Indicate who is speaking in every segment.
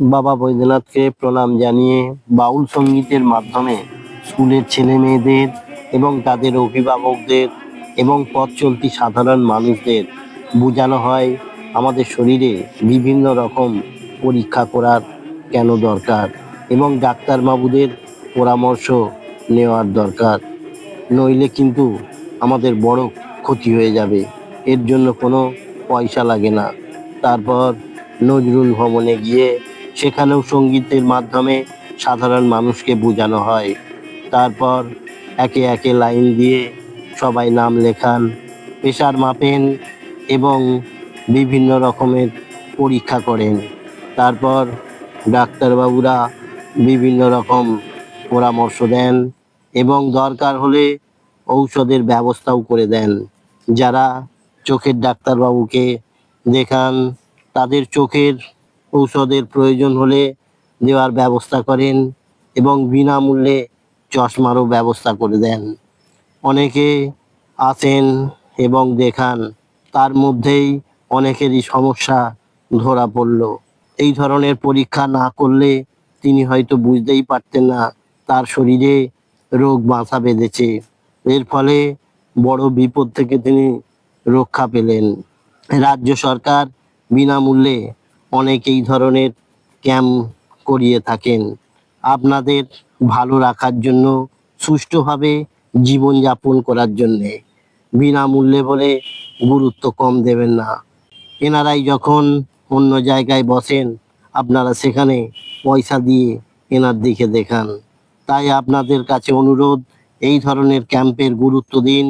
Speaker 1: বাবা বৈদ্যনাথকে প্রণাম জানিয়ে বাউল সঙ্গীতের মাধ্যমে স্কুলের ছেলে মেয়েদের এবং তাদের অভিভাবকদের এবং পথ চলতি সাধারণ মানুষদের বোঝানো হয় আমাদের শরীরে বিভিন্ন রকম পরীক্ষা করার কেন দরকার এবং ডাক্তারবাবুদের পরামর্শ নেওয়ার দরকার। নইলে কিন্তু আমাদের বড় ক্ষতি হয়ে যাবে। এর জন্য কোনো পয়সা লাগে না। তারপর নজরুল ভবনে গিয়ে সেখানেও সঙ্গীতের মাধ্যমে সাধারণ মানুষকে বোঝানো হয়। তারপর একে একে লাইন দিয়ে সবাই নাম লেখান প্রেশার মাপেন এবং বিভিন্ন রকমের পরীক্ষা করেন। তারপর ডাক্তারবাবুরা বিভিন্ন রকম পরামর্শ দেন এবং দরকার হলে ঔষধের ব্যবস্থাও করে দেন। যারা চোখের ডাক্তারবাবুকে দেখান, তাদের চোখের ঔষধের প্রয়োজন হলে দেওয়ার ব্যবস্থা করেন এবং বিনামূল্যে চশমারও ব্যবস্থা করে দেন। অনেকে আসেন এবং দেখান, তার মধ্যেই অনেকেরই সমস্যা ধরা পড়ল। এই ধরনের পরীক্ষা না করলে তিনি হয়তো বুঝতেই পারতেন না তার শরীরে রোগ বাসা বেঁধেছে। এর ফলে বড় বিপদ থেকে তিনি রক্ষা পেলেন। রাজ্য সরকার বিনামূল্যে অনেক এই ধরনের ক্যাম্প করিয়ে থাকেন। আপনাদের ভালো রাখার জন্য, সুষ্ঠুভাবে জীবনযাপন করার জন্যে। বিনামূল্যে বলে গুরুত্ব কম দেবেন না। এনারাই যখন অন্য জায়গায় বসেন, আপনারা সেখানে পয়সা দিয়ে এনার দিকে দেখান। তাই আপনাদের কাছে অনুরোধ, এই ধরনের ক্যাম্পের গুরুত্ব দিন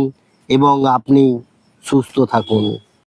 Speaker 1: এবং আপনি সুস্থ থাকুন।